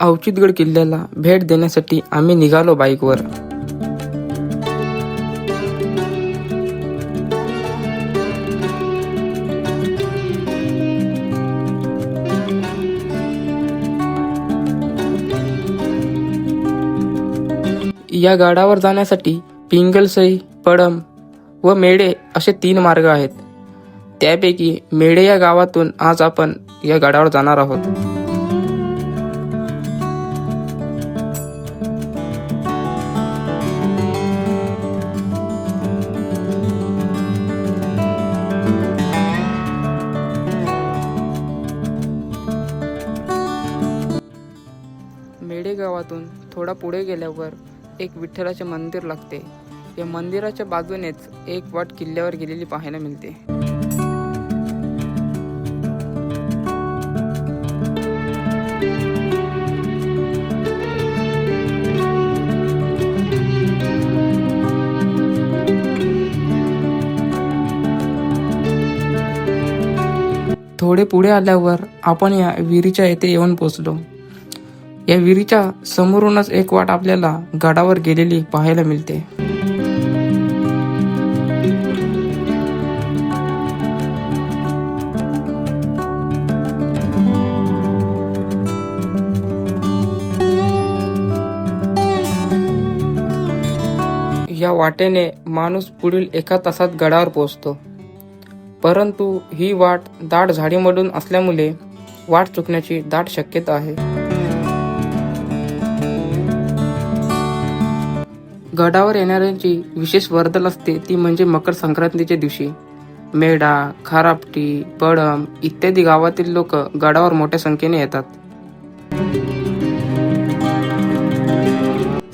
अवचितगड किल्ल्याला भेट देण्यासाठी आम्ही निघालो बाईकवर. या गडावर जाण्यासाठी पिंगलसई पडम व मेढे असे तीन मार्ग आहेत. त्यापैकी मेढे या गावातून आज आपण या गडावर जाणार आहोत. गेल्यावर एक विठ्ठलाचे मंदिर लागते. या मंदिराच्या बाजूनेच एक वाट किल्ल्यावर गेलेली पाहायला मिळते. थोडे पुढे आल्यावर आपण या विहिरीच्या येथे येऊन पोचलो या विहिरीच्या समोरूनच एक वाट आपल्याला गडावर गेलेली पाहायला मिळते. या वाटेने माणूस पुढील एका तासात गडावर पोहोचतो. परंतु ही वाट दाट झाडीमधून असल्यामुळे वाट चुकण्याची दाट शक्यता आहे. गडावर येणाऱ्यांची विशेष वर्दल असते ती म्हणजे मकर संक्रांतीच्या दिवशी. मेढा खारापटी पडम इत्यादी गावातील लोक गडावर मोठ्या संख्येने येतात.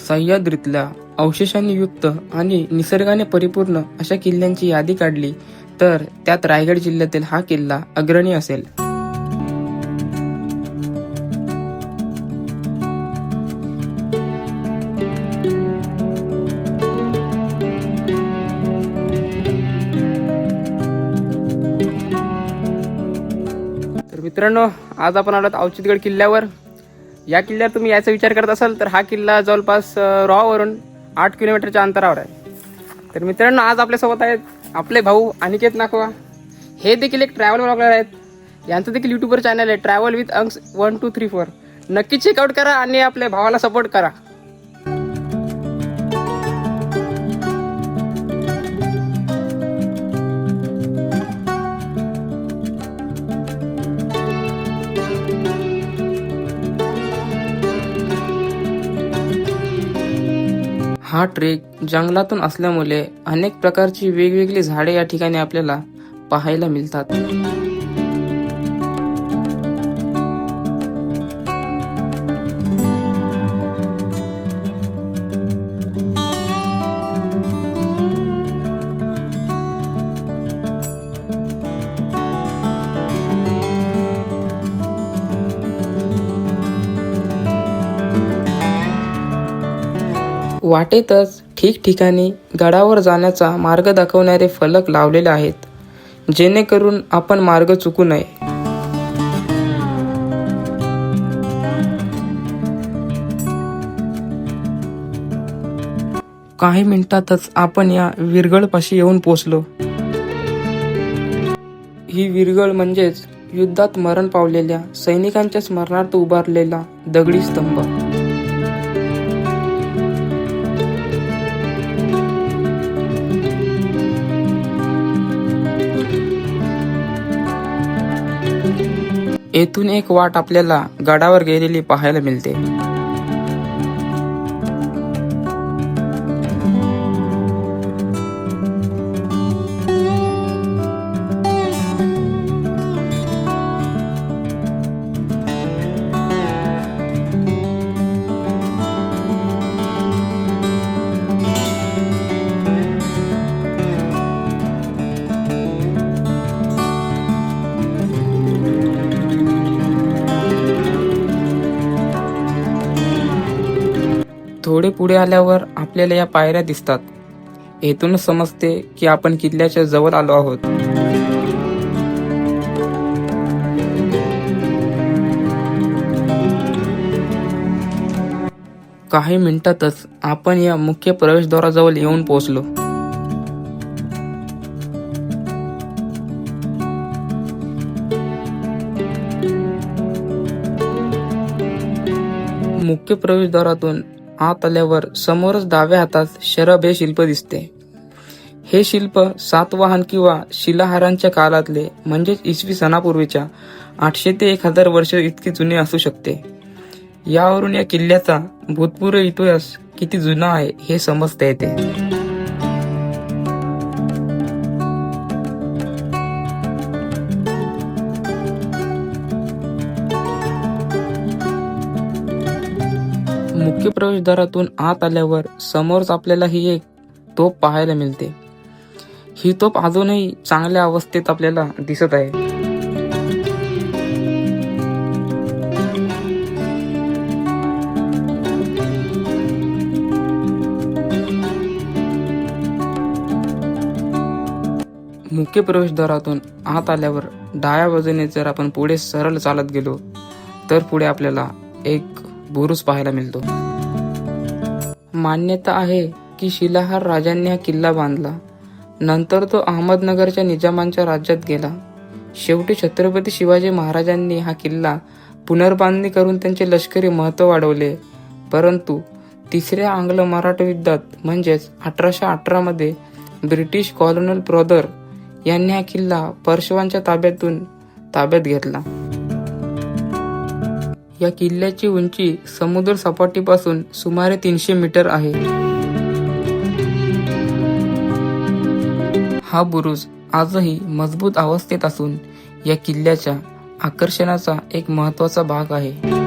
सह्याद्रीतल्या अवशेषांनी युक्त आणि निसर्गाने परिपूर्ण अशा किल्ल्यांची यादी काढली तर त्यात रायगड जिल्ह्यातील हा किल्ला अग्रणी असेल. मित्रांनो आज आपण आलो अवचितगड किल्ल्यावर. या किल्ल्यावर तुम्ही याचा विचार करत असाल तर हा किल्ला जवळपास रॉवरून आठ किलोमीटरच्या अंतरावर आहे. तर मित्रांनो आज आपल्यासोबत आहेत आपले भाऊ अनिकेत नाकवा. हे देखील एक ट्रॅव्हल ब्लॉगर आहेत. यांचं देखील यूट्यूबवर चॅनल आहे ट्रॅव्हल विथ अंक्स वन टू थ्री फोर नक्की चेकआउट करा आणि आपल्या भावाला सपोर्ट करा. हा ट्रेक जंगलातून असल्यामुळे अनेक प्रकारची वेगवेगळी झाडे या ठिकाणी आपल्याला पाहायला मिळतात. वाटेतच ठिकठिकाणी गडावर जाण्याचा मार्ग दाखवणारे फलक लावलेले आहेत. जेणेकरून आपण मार्ग चुकू नये. काही मिनिटातच आपण या विरगळपाशी येऊन पोचलो ही विरगळ म्हणजेच युद्धात मरण पावलेल्या सैनिकांच्या स्मरणार्थ उभारलेला दगडी स्तंभ. येथून एक वाट आपल्याला गडावर गेलेली पाहायला मिळते. थोडे पुढे आल्यावर आपल्याला या पायऱ्या दिसतात. येथून समजते की आपण किल्ल्याच्या जवळ आलो आहोत. काही मिनिटातच आपण या मुख्य प्रवेशद्वाराजवळ येऊन पोहोचलो. मुख्य प्रवेशद्वारातून आत आल्यावर समोरच डाव्या हातात शरभ हे शिल्प दिसते. हे शिल्प सातवाहन किंवा शिलाहारांच्या काळातले म्हणजेच इसवी सणापूर्वीच्या आठशे ते एक हजार वर्ष इतके जुने असू शकते. यावरून या किल्ल्याचा भूतपूर्व इतिहास किती जुना आहे हे समजता येते. प्रवेशद्वारातून आत आल्यावर समोरच आपल्याला ही एक तोप पाहायला मिळते. ही तोप अजूनही चांगल्या अवस्थेत आपल्याला दिसत आहे. मुख्य प्रवेशद्वारातून आत आल्यावर डाव्या बाजूने जर आपण पुढे सरळ चालत गेलो तर पुढे आपल्याला एक बुरुज पाहायला मिळतो. मान्यता आहे की शिलाहार राजांनी हा किल्ला बांधला. नंतर तो अहमदनगरच्या निजामांच्या राज्यात गेला. शेवटी छत्रपती शिवाजी महाराजांनी हा किल्ला पुनर्बांधणी करून त्यांचे लष्करी महत्त्व वाढवले. परंतु तिसऱ्या आंग्ल मराठा युद्धात म्हणजेच अठराशे अठरामध्ये ब्रिटिश कॉलोनल ब्रॉदर यांनी हा किल्ला परशवांच्या ताब्यातून ताब्यात घेतला. या किल्ल्याची उंची समुद्र सपाटीपासून सुमारे तीनशे मीटर आहे. हा बुरुज आजही मजबूत अवस्थेत असून या किल्ल्याच्या आकर्षणाचा एक महत्त्वाचा भाग आहे.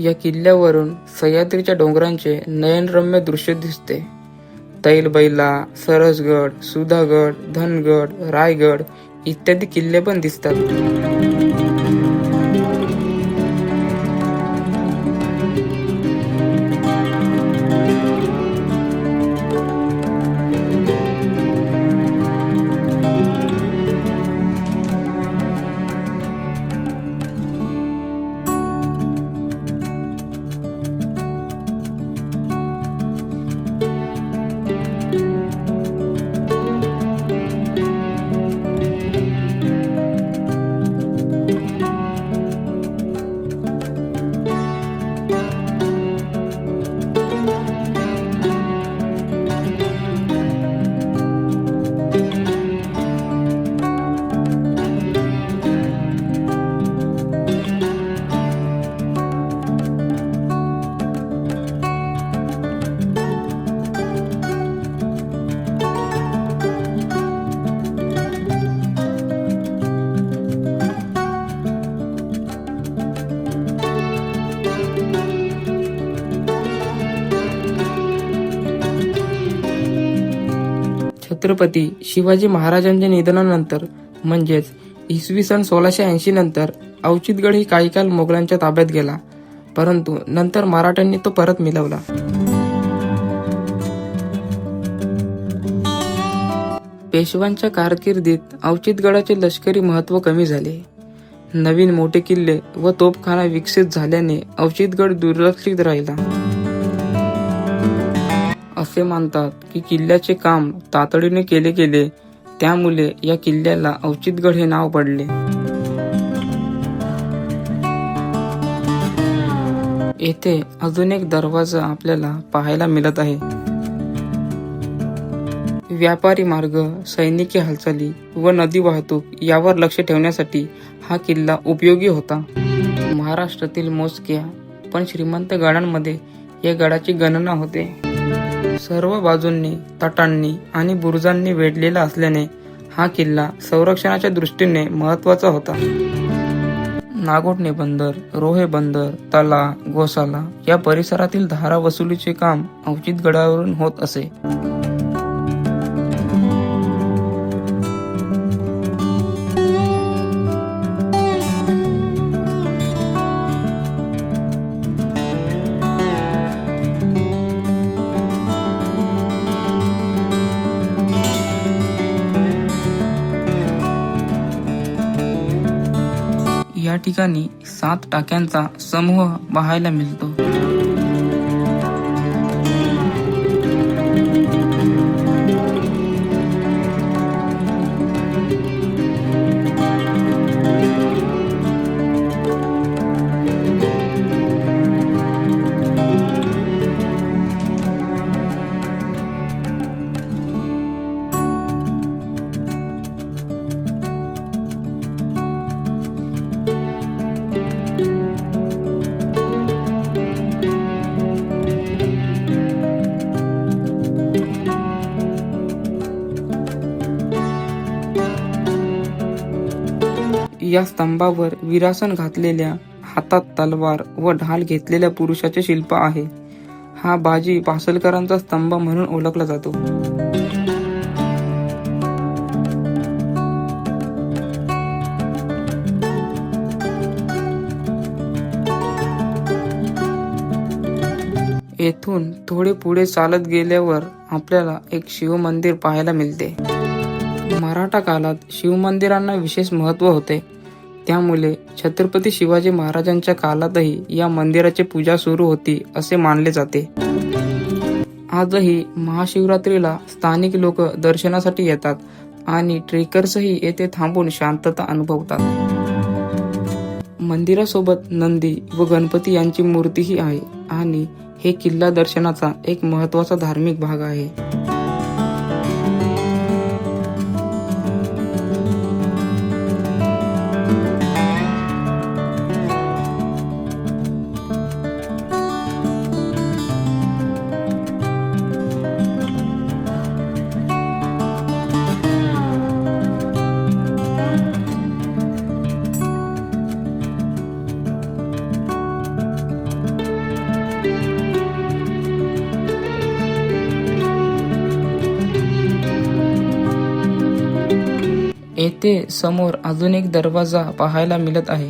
या किल्ल्यावरून सह्याद्रीच्या डोंगरांचे नयनरम्य दृश्य दिसते. तैलबैला सरसगड सुधागड धनगड रायगड इत्यादी किल्ले पण दिसतात. छत्रपती शिवाजी महाराजांच्या निधनानंतर म्हणजेच इसवी सन सोळाशे ऐंशी नंतर अवचितगड ही काही काल मोगलांच्या ताब्यात गेला. परंतु नंतर मराठ्यांनी तो परत मिळवला. पेशवांच्या कारकिर्दीत अवचितगडाचे लष्करी महत्त्व कमी झाले. नवीन मोठे किल्ले व तोफखाना विकसित झाल्याने अवचितगड दुर्लक्षित राहिला. असे मानतात की किल्ल्याचे काम तातडीने केले गेले त्यामुळे या किल्ल्याला औचितगड हे नाव पडले. येथे अजून एक दरवाजा आपल्याला पाहायला मिळत आहे. व्यापारी मार्ग सैनिकी हालचाली व नदी वाहतूक यावर लक्ष ठेवण्यासाठी हा किल्ला उपयोगी होता. महाराष्ट्रातील मोजक्या पण श्रीमंत गडांमध्ये या गडाची गणना होते. सर्व बाजूंनी तटांनी आणि बुरुजांनी वेढलेला असल्याने हा किल्ला संरक्षणाच्या दृष्टीने महत्त्वाचा होता. नागोठणे बंदर रोहे बंदर तला गोसाला या परिसरातील धारा वसुलीचे काम अवचित गडावरून होत असे. ठिकाणी सात टाक्यांचा समूह पाहायला मिळतो. या स्तंभावर विरासन घातलेल्या हातात तलवार व ढाल घेतलेल्या पुरुषाचे शिल्प आहे. हा बाजी पासलकरांचा स्तंभ म्हणून ओळखला जातो. येथून थोडे पुढे चालत गेल्यावर आपल्याला एक शिवमंदिर पाहायला मिळते. मराठा काळात शिवमंदिरांना विशेष महत्त्व होते. त्यामुळे छत्रपती शिवाजी महाराजांच्या काळातही या मंदिराची पूजा सुरू होती असे मानले जाते. आजही महाशिवरात्रीला स्थानिक लोक दर्शनासाठी येतात आणि ट्रेकर्सही येथे थांबून शांतता अनुभवतात. मंदिरासोबत नंदी व गणपती यांची मूर्तीही आहे आणि हे किल्ला दर्शनाचा एक महत्त्वाचा धार्मिक भाग आहे. इथे समोर अजून एक दरवाजा पाहायला मिळत आहे.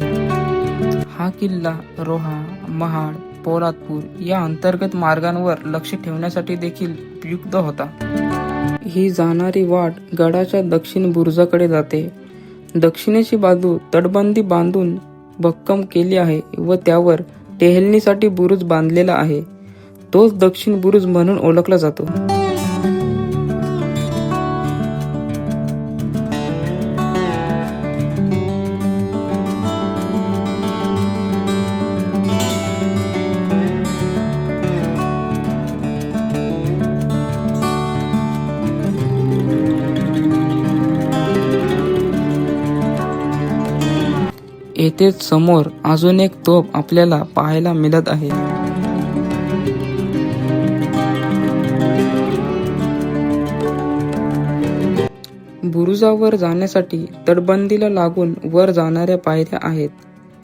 हा किल्ला रोहा महाड पोलादपूर या अंतर्गत मार्गांवर लक्ष ठेवण्यासाठी देखील उपयुक्त होता. ही जाणारी वाट गडाच्या दक्षिण बुरुजाकडे जाते. दक्षिणेची बाजू तटबंदी बांधून भक्कम केली आहे व त्यावर टेहलणीसाठी बुरुज बांधलेला आहे. तोच दक्षिण बुरुज म्हणून ओळखला जातो. येथेच समोर अजून एक तोफ आपल्याला पाहायला मिळत आहे. बुरुजावर जाण्यासाठी तटबंदीला लागून वर जाणाऱ्या पायऱ्या आहेत.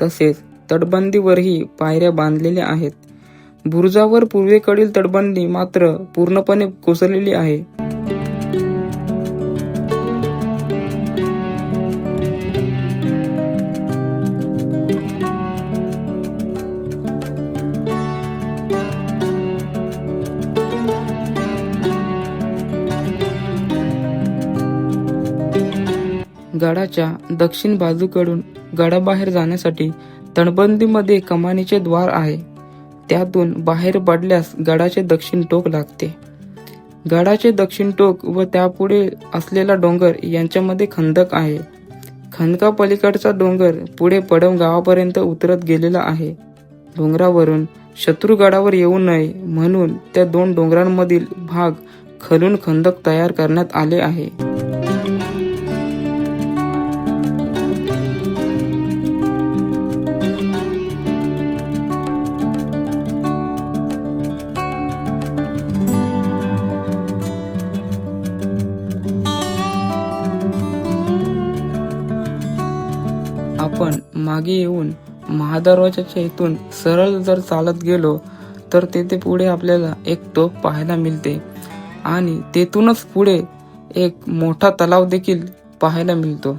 तसेच तटबंदीवरही पायऱ्या बांधलेल्या आहेत. बुरुजावर पूर्वेकडील तटबंदी मात्र पूर्णपणे कोसळलेली आहे. गडाच्या दक्षिण बाजूकडून गडाबाहेर जाण्यासाठी तटबंदीमध्ये कमानीचे द्वार आहे. त्यातून बाहेर पडल्यास गडाचे दक्षिण टोक लागते. गडाचे दक्षिण टोक व त्यापुढे असलेला डोंगर यांच्यामध्ये खंदक आहे. खंदकापलीकडचा डोंगर पुढे पडम गावापर्यंत उतरत गेलेला आहे. डोंगरावरून शत्रू गडावर येऊ नये म्हणून त्या दोन डोंगरांमधील भाग खलून खंदक तयार करण्यात आले आहे. मागे येऊन महादरवाजाच्या इथून सरळ जर चालत गेलो तर तेथे पुढे आपल्याला एक टोप पाहायला मिळते. आणि तेथूनच पुढे एक मोठा तलाव देखील पाहायला मिळतो.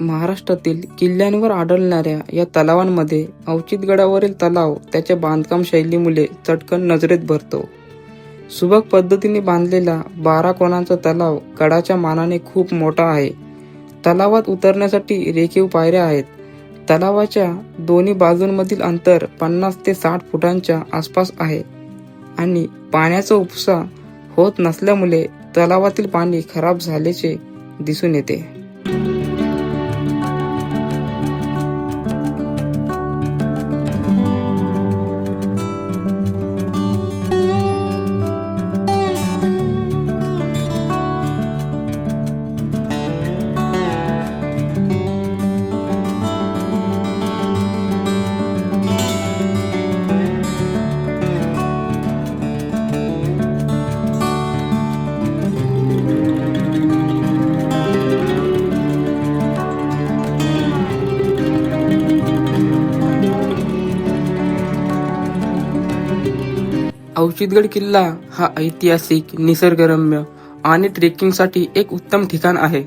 महाराष्ट्रातील किल्ल्यांवर आढळणाऱ्या या तलावांमध्ये अवचितगडावरील तलाव त्याच्या बांधकाम शैलीमुळे चटकन नजरेत भरतो. सुबक पद्धतीने बांधलेला बारा कोणांचा तलाव गडाच्या मानाने खूप मोठा आहे. तलावात उतरण्यासाठी रेखीव पायऱ्या आहेत. तलावाच्या दोन्ही बाजूंमधील अंतर पन्नास ते साठ फुटांच्या आसपास आहे. आणि पाण्याचा उपसा होत नसल्यामुळे तलावातील पाणी खराब झाल्याचे दिसून येते. चितगड किल्ला हा ऐतिहासिक निसर्गरम्य आणि ट्रेकिंगसाठी एक उत्तम ठिकाण आहे.